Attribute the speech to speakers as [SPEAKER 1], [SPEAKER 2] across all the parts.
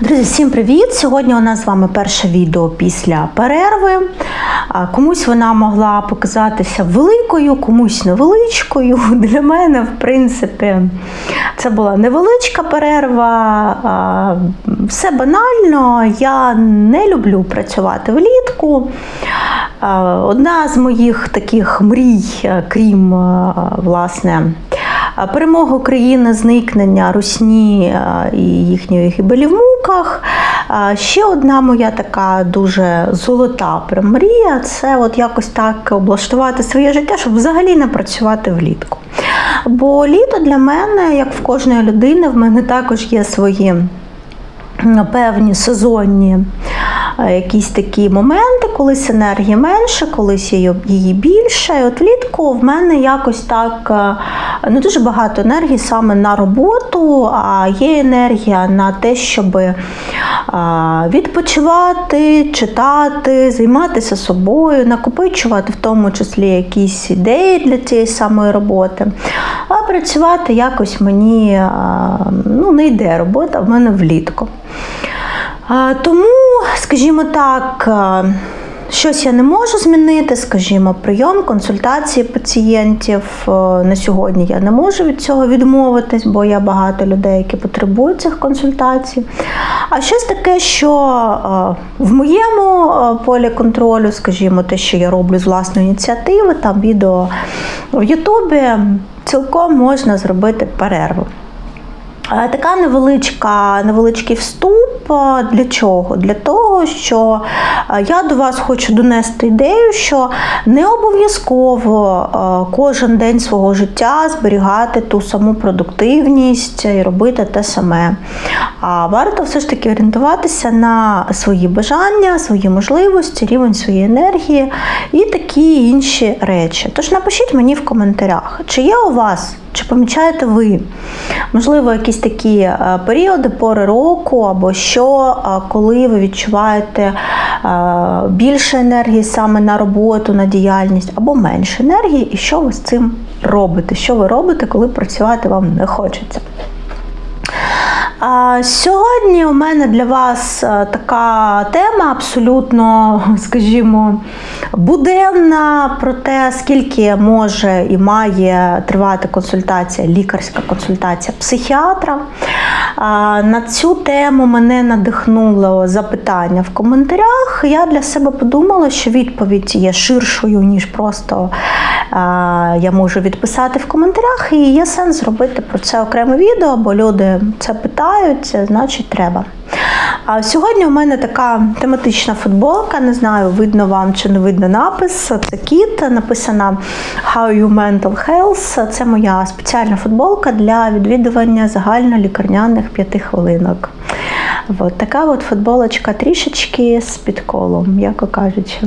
[SPEAKER 1] Друзі, всім привіт! Сьогодні у нас з вами перше відео після перерви. Комусь вона могла показатися великою, комусь невеличкою. Для мене, в принципі, це була невеличка перерва. Все банально. Я не люблю працювати влітку. Одна з моїх таких мрій, е, крім е, власне. Перемога України, зникнення русні е, і їхньої гибелі в муках. Ще одна моя така дуже золота прям мрія це от якось так облаштувати своє життя, щоб взагалі не працювати влітку. Бо літо для мене, як в кожної людини, в мене також є свої певні сезонні якісь такі моменти, колись енергії менше, колись її- більше. І от влітку в мене якось так е, не дуже багато енергії саме на роботу, а є енергія на те, щоб е, відпочивати, читати, займатися собою, накопичувати в тому числі якісь ідеї для цієї самої роботи. А працювати якось мені е, ну, не йде робота в мене влітку. Тому, скажімо так, щось я не можу змінити, скажімо, прийом, консультації пацієнтів. е, На сьогодні я не можу від цього відмовитись, бо є багато людей, які потребують цих консультацій. А щось таке, що е, в моєму е, полі контролю, скажімо, те, що я роблю з власної ініціативи, там відео в Ютубі, цілком можна зробити перерву. Е, Така невеличка, невеличкий вступ. е, Для чого? Для того, що е, я до вас хочу донести ідею, що не обов'язково е, кожен день свого життя зберігати ту саму продуктивність і робити те саме. А варто все ж таки орієнтуватися на свої бажання, свої можливості, рівень своєї енергії і такі інші речі. Тож напишіть мені в коментарях, чи є у вас чи помічаєте ви, можливо, якісь такі е, періоди, пори року, або що, коли ви відчуваєте е, більше енергії саме на роботу, на діяльність, або менше енергії, і що ви з цим робите? Що ви робите, коли працювати вам не хочеться? Сьогодні у мене для вас е, така тема абсолютно, скажімо, буденна про те, скільки може і має тривати консультація, лікарська консультація психіатра. На цю тему мене надихнуло запитання в коментарях. Я для себе подумала, що відповідь є ширшою, ніж просто я можу відписати в коментарях, і є сенс зробити про це окреме відео, бо люди це питають, значить треба. А сьогодні у мене така тематична футболка. Не знаю, видно вам чи не видно напис. Це кіт, написана How You Mental Health. Це моя спеціальна футболка для відвідування загальнолікарняних п'яти хвилинок. От така от футболочка трішечки з підколом, м'яко кажучи.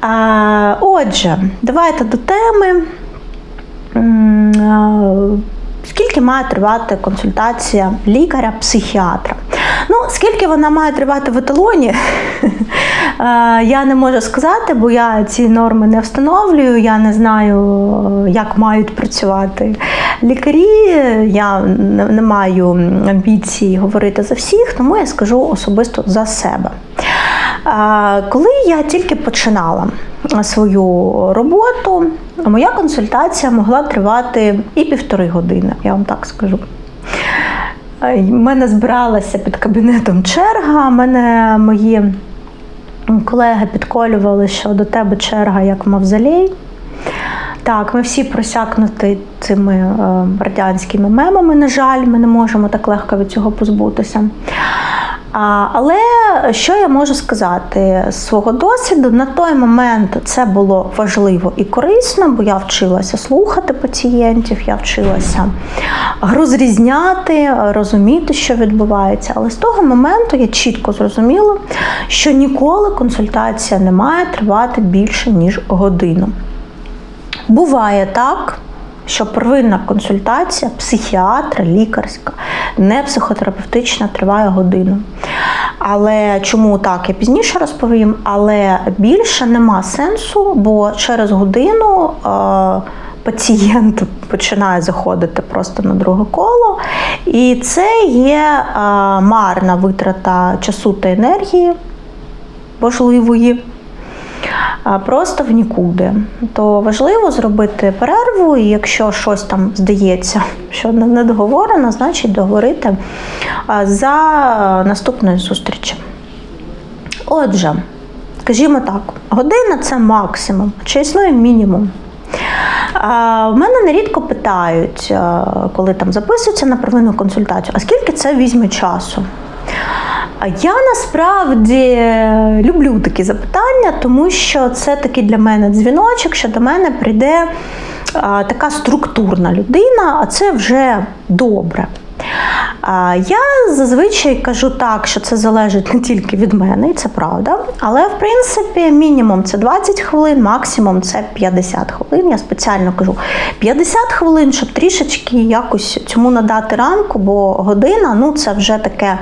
[SPEAKER 1] А, отже, давайте до теми. Скільки має тривати консультація лікаря-психіатра? Ну, скільки вона має тривати в еталоні, е, я не можу сказати, бо я ці норми не встановлюю. Я не знаю, як мають працювати лікарі. Я не маю амбіції говорити за всіх, тому я скажу особисто за себе. Е, Коли я тільки починала свою роботу, моя консультація могла тривати і півтори години, я вам так скажу. У мене збиралася під кабінетом черга. Мене мої колеги підколювали, що до тебе черга як мавзолей. Так, ми всі просякнуті цими е, радянськими мемами, на жаль, ми не можемо так легко від цього позбутися. Але що я можу сказати з свого досвіду? На той момент це було важливо і корисно, бо я вчилася слухати пацієнтів, я вчилася розрізняти, розуміти, що відбувається. Але з того моменту я чітко зрозуміла, що ніколи консультація не має тривати більше ніж годину. Буває так, що первинна консультація психіатра, лікарська, не психотерапевтична триває годину. Але чому так, я пізніше розповім. Але більше нема сенсу, бо через годину е, пацієнт починає заходити просто на друге коло. І це є е, марна витрата часу та енергії важливої. Просто в нікуди. То важливо зробити перерву, і якщо щось там здається, що не договорено, значить договорити за наступною зустрічю. Отже, скажімо так, година це максимум, чи існує мінімум. В мене нерідко питають, коли там записуються на первинну консультацію, а скільки це візьме часу? Я насправді люблю такі запитання, тому що це такий для мене дзвіночок, що до мене прийде а, така структурна людина, а це вже добре. А, Я зазвичай кажу так, що це залежить не тільки від мене, і це правда. Але в принципі мінімум це 20 хвилин, максимум це 50 хвилин. Я спеціально кажу 50 хвилин, щоб трішечки якось цьому надати рамку, бо година ну це вже таке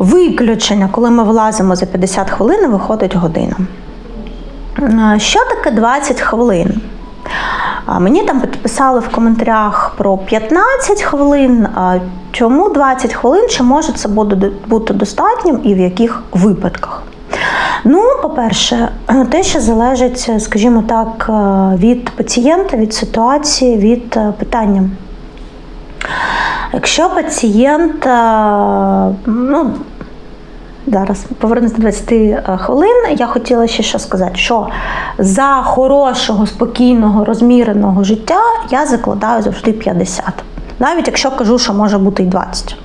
[SPEAKER 1] виключення, коли ми влазимо за 50 хвилин, виходить година. Що таке 20 хвилин? Мені там підписали в коментарях про 15 хвилин. Чому 20 хвилин? Чи може це буде бути достатнім і в яких випадках? Ну, по-перше, те, що залежить, скажімо так, від пацієнта, від ситуації, від питання. Якщо пацієнт, ну, зараз повернусь до 20 хвилин, я хотіла ще що сказати, що за хорошого, спокійного, розміреного життя я закладаю завжди 50. Навіть якщо кажу, що може бути і 20.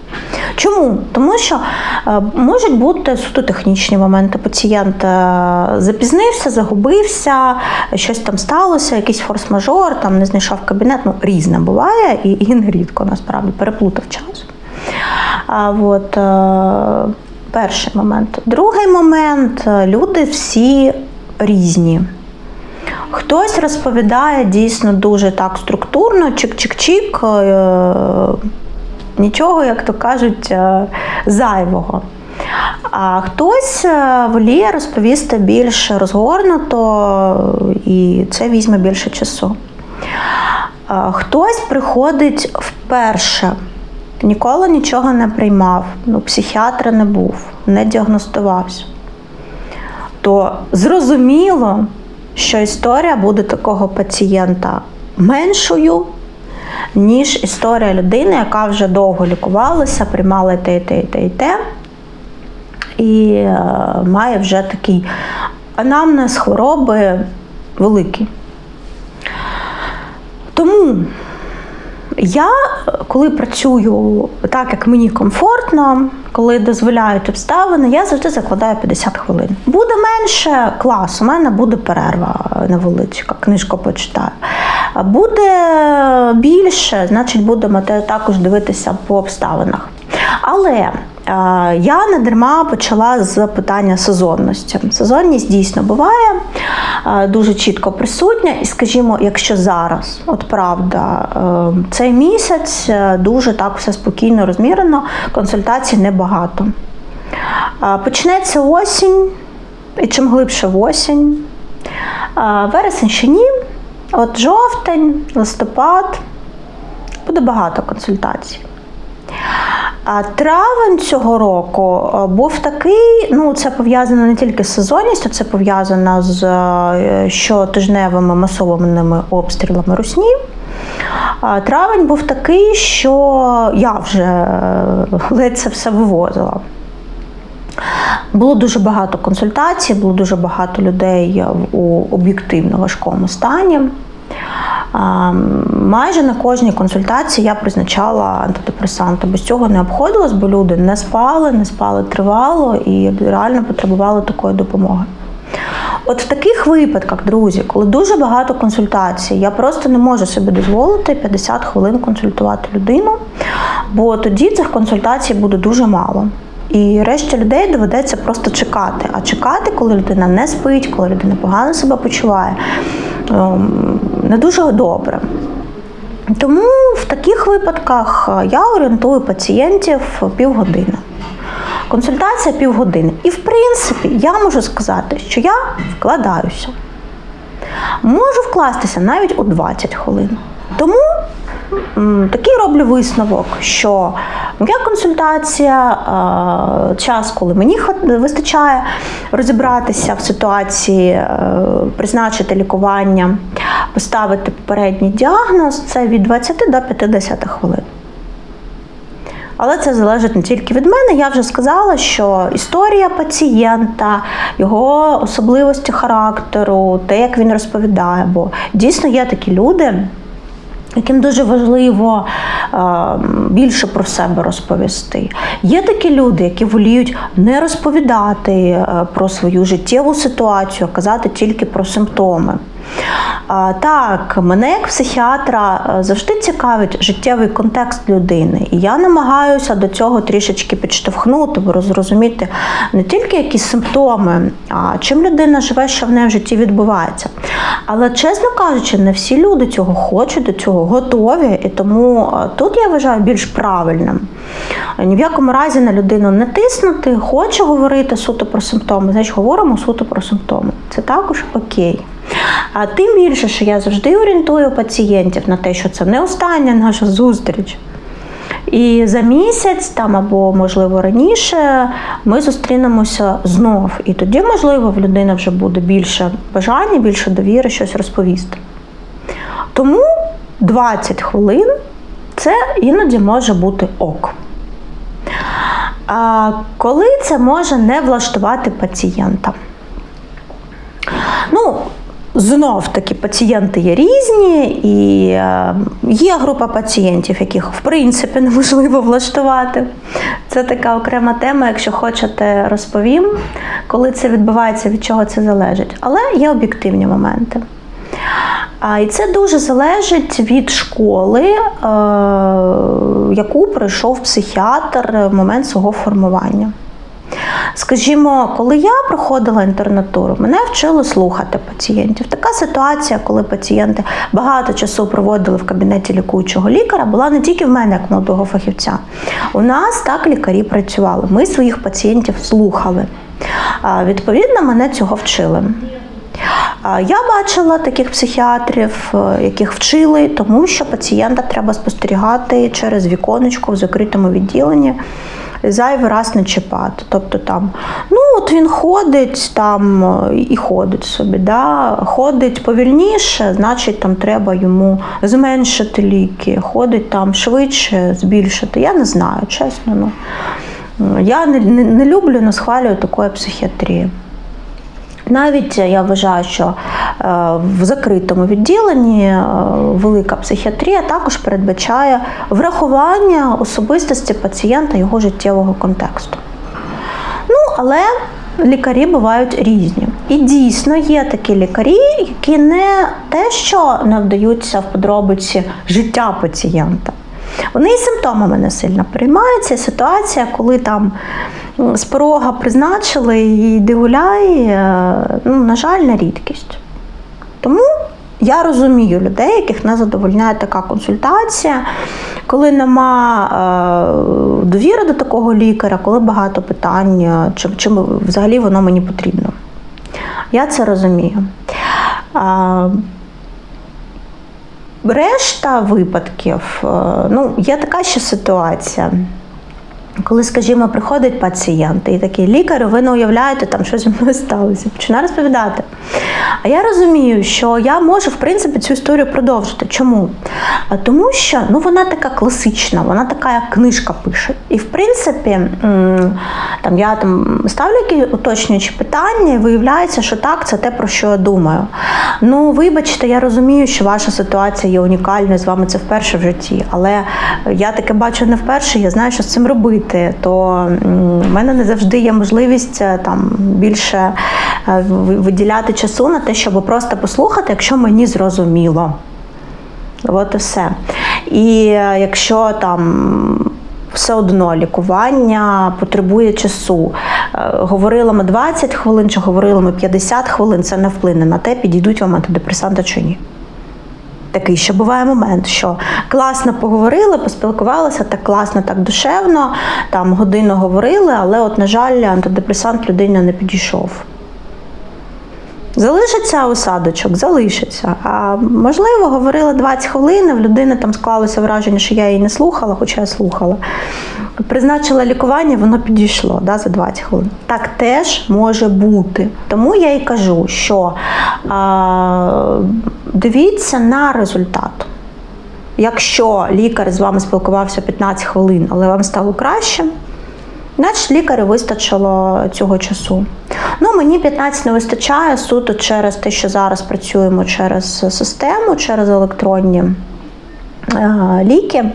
[SPEAKER 1] Чому? Тому що е, можуть бути суто технічні моменти. Пацієнт е, запізнився, загубився, щось там сталося, якийсь форс-мажор, там не знайшов кабінет. Ну, різне буває і, і нерідко насправді переплутав час. А, от, е, перший момент. Другий момент е, люди всі різні. Хтось розповідає дійсно дуже так структурно, чик-чик-чик, е, нічого, як то кажуть, е, зайвого. А хтось воліє розповісти більш розгорнуто, і це візьме більше часу. Хтось приходить вперше, ніколи нічого не приймав, ну, психіатра не був, не діагностувався. То зрозуміло, що історія буде такого пацієнта меншою, ніж історія людини, яка вже довго лікувалася, приймала те, і те, і те, і те, і е, має вже такий анамнез хвороби великий. Тому я, коли працюю так, як мені комфортно, коли дозволяють обставини, я завжди закладаю 50 хвилин. Буде менше клас, у мене буде перерва невеличка, книжку почитаю. Буде більше, значить, будемо також дивитися по обставинах. Але я не дарма почала з питання сезонності. Сезонність дійсно буває дуже чітко присутня, і скажімо, якщо зараз, от правда, е, цей місяць е, дуже так все спокійно, розмірено, консультацій небагато. Почнеться осінь, і чим глибше осінь, вересень ще ні. От жовтень, листопад буде багато консультацій. А травень цього року е, був такий, ну це пов'язано не тільки з сезонністю, це пов'язано з е, щотижневими масованими обстрілами русні. А Травень був такий, що я вже е, ледь це все вивозила. Було дуже багато консультацій, було дуже багато людей у об'єктивно важкому стані. Майже на кожній консультації я призначала антидепресанти. Без цього не обходилось, бо люди не спали, не спали тривало і реально потребували такої допомоги. От в таких випадках, друзі, коли дуже багато консультацій, я просто не можу собі дозволити 50 хвилин консультувати людину, бо тоді цих консультацій буде дуже мало. І решті людей доведеться просто чекати. А чекати, коли людина не спить, коли людина погано себе почуває, ем, не дуже добре. Тому в таких випадках е, я орієнтую пацієнтів півгодини. Консультація півгодини. І в принципі, я можу сказати, що я вкладаюся. можу вкластися навіть у 20 хвилин. Тому такий роблю висновок, що моя консультація, е, час, коли мені вистачає розібратися в ситуації, е, призначити лікування, поставити попередній діагноз, це від 20 до 50 хвилин. Але це залежить не тільки від мене. Я вже сказала, що історія пацієнта, його особливості характеру, те, як він розповідає, бо дійсно є такі люди. Яким дуже важливо е, більше про себе розповісти. Є такі люди, які воліють не розповідати е, про свою життєву ситуацію, а казати тільки про симптоми. Так, мене як психіатра е, завжди цікавить життєвий контекст людини. І я намагаюся до цього трішечки підштовхнути, бо зрозуміти не тільки якісь симптоми, а чим людина живе, що в неї в житті відбувається. Але, чесно кажучи, не всі люди цього хочуть, до цього готові, і тому е, тут я вважаю більш правильним. Ні в якому разі на людину не тиснути, хоче говорити суто про симптоми, значить говоримо суто про симптоми. Це також окей. А тим більше, що я завжди орієнтую пацієнтів на те, що це не остання наша зустріч. І за місяць, там або можливо раніше, ми зустрінемося знов. І тоді, можливо, в людини вже буде більше бажання, більше довіри щось розповісти. Тому 20 хвилин це іноді може бути ок. А коли це може не влаштувати пацієнта? Ну, Знов таки пацієнти є різні, і е, є група пацієнтів, яких в принципі неможливо влаштувати. Це така окрема тема. Якщо хочете, розповім, коли це відбувається, від чого це залежить. Але є об'єктивні моменти. А, І це дуже залежить від школи, е, яку пройшов психіатр в момент свого формування. Скажімо, коли я проходила інтернатуру, мене вчили слухати пацієнтів. Така ситуація, коли пацієнти багато часу проводили в кабінеті лікуючого лікаря, була не тільки в мене, як молодого фахівця. У нас так лікарі працювали. Ми своїх пацієнтів слухали. Відповідно, мене цього вчили. Я бачила таких психіатрів, е, яких вчили, тому що пацієнта треба спостерігати через віконечко в закритому відділенні зайвий раз не чіпати. Тобто там, ну от він ходить там е, і ходить собі, да? ходить повільніше, значить там треба йому зменшити ліки, ходить там швидше, збільшити. Я не знаю, чесно. Ну. Я не, не, не люблю, не схвалюю такої психіатрії. Навіть я вважаю, що е, в закритому відділенні е, велика психіатрія також передбачає врахування особистості пацієнта його життєвого контексту. Ну, але лікарі бувають різні. І дійсно є такі лікарі, які не те, що не вдаються в подробиці життя пацієнта. Вони і симптомами не сильно приймаються. Ситуація, коли там з порога призначили і йди гуляй, е, ну, на жаль, не рідкість. Тому я розумію людей, яких не задовольняє така консультація, коли нема е, довіри до такого лікаря, коли багато питань, е, чи, чи взагалі воно мені потрібно. Я це розумію. А, Решта випадків, е, ну, є така ще ситуація. Коли, скажімо, приходить пацієнт і такий лікар, ви не уявляєте, там, що зі мною сталося, починає розповідати. А я розумію, що я можу, в принципі, цю історію продовжити. Чому? Тому що ну, вона така класична, вона така, як книжка пише. І, в принципі, там, я там ставлю якісь уточнюючі питання, і виявляється, що так, це те, про що я думаю. Ну, вибачте, я розумію, що ваша ситуація є унікальною, з вами це вперше в житті, але я таке бачу не вперше, я знаю, що з цим робити то в мене не завжди є можливість е, там більше е, виділяти часу на те, щоб просто послухати, якщо мені зрозуміло. От і все. І е, якщо там. Все одно лікування потребує часу. Говорили ми 20 хвилин, чи говорили ми 50 хвилин, це не вплине на те, підійдуть вам антидепресанти чи ні такий ще буває момент, що класно поговорили, поспілкувалися, так класно, так душевно, там годину говорили, але, от, на жаль, антидепресант людині не підійшов. Залишиться осадочок, залишиться. А можливо, говорила 20 хвилин, в людини там склалося враження, що я її не слухала, хоча я слухала. Призначила лікування, воно підійшло да, за 20 хвилин. Так теж може бути. Тому я і кажу, що а, дивіться на результат. Якщо лікар з вами спілкувався 15 хвилин, але вам стало краще, значить лікарю вистачило цього часу. Ну, мені 15 не вистачає суто через те, що зараз працюємо через систему, через електронні е, ліки,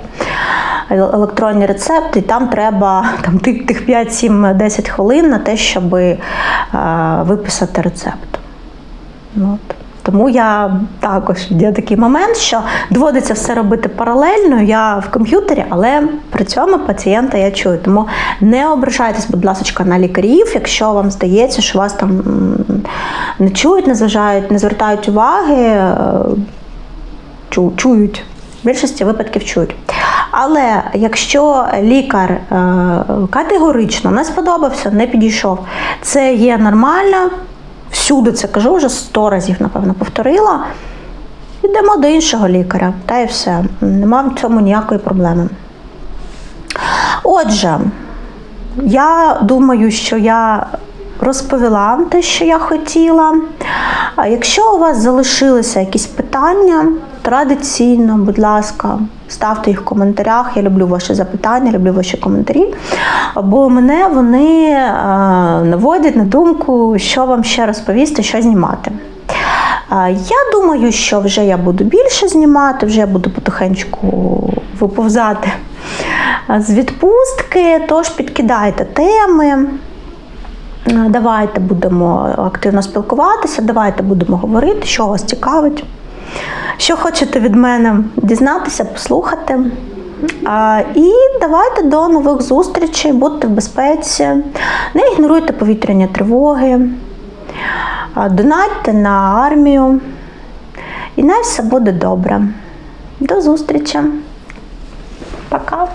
[SPEAKER 1] електронні рецепти, і там треба там, тих, тих 5, 7, 10 хвилин на те, щоб е, виписати рецепт. Ну, От. Тому я також є такий момент, що доводиться все робити паралельно. Я в комп'ютері, але при цьому пацієнта я чую. Тому не ображайтесь, будь ласка, на лікарів, якщо вам здається, що вас там не чують, не зважають, не звертають уваги, е, чу- чують. В більшості випадків чують. Але якщо лікар е, категорично не сподобався, не підійшов, це є нормально. Всюди це кажу, вже сто разів, напевно, повторила. Йдемо до іншого лікаря, та і все. Нема в цьому ніякої проблеми. Отже, я думаю, що я розповіла те, що я хотіла. Якщо у вас залишилися якісь питання, традиційно, будь ласка, ставте їх в коментарях. Я люблю ваші запитання, люблю ваші коментарі. Бо мене вони е, наводять на думку, що вам ще розповісти, що знімати. Е, Я думаю, що вже я буду більше знімати, вже я буду потихеньку виповзати е, з відпустки, тож підкидайте теми. Давайте будемо активно спілкуватися, давайте будемо говорити, що вас цікавить, що хочете від мене дізнатися, послухати. І давайте до нових зустрічей, будьте в безпеці, не ігноруйте повітряні тривоги, донатьте на армію. І най все буде добре. До зустрічі. Пока.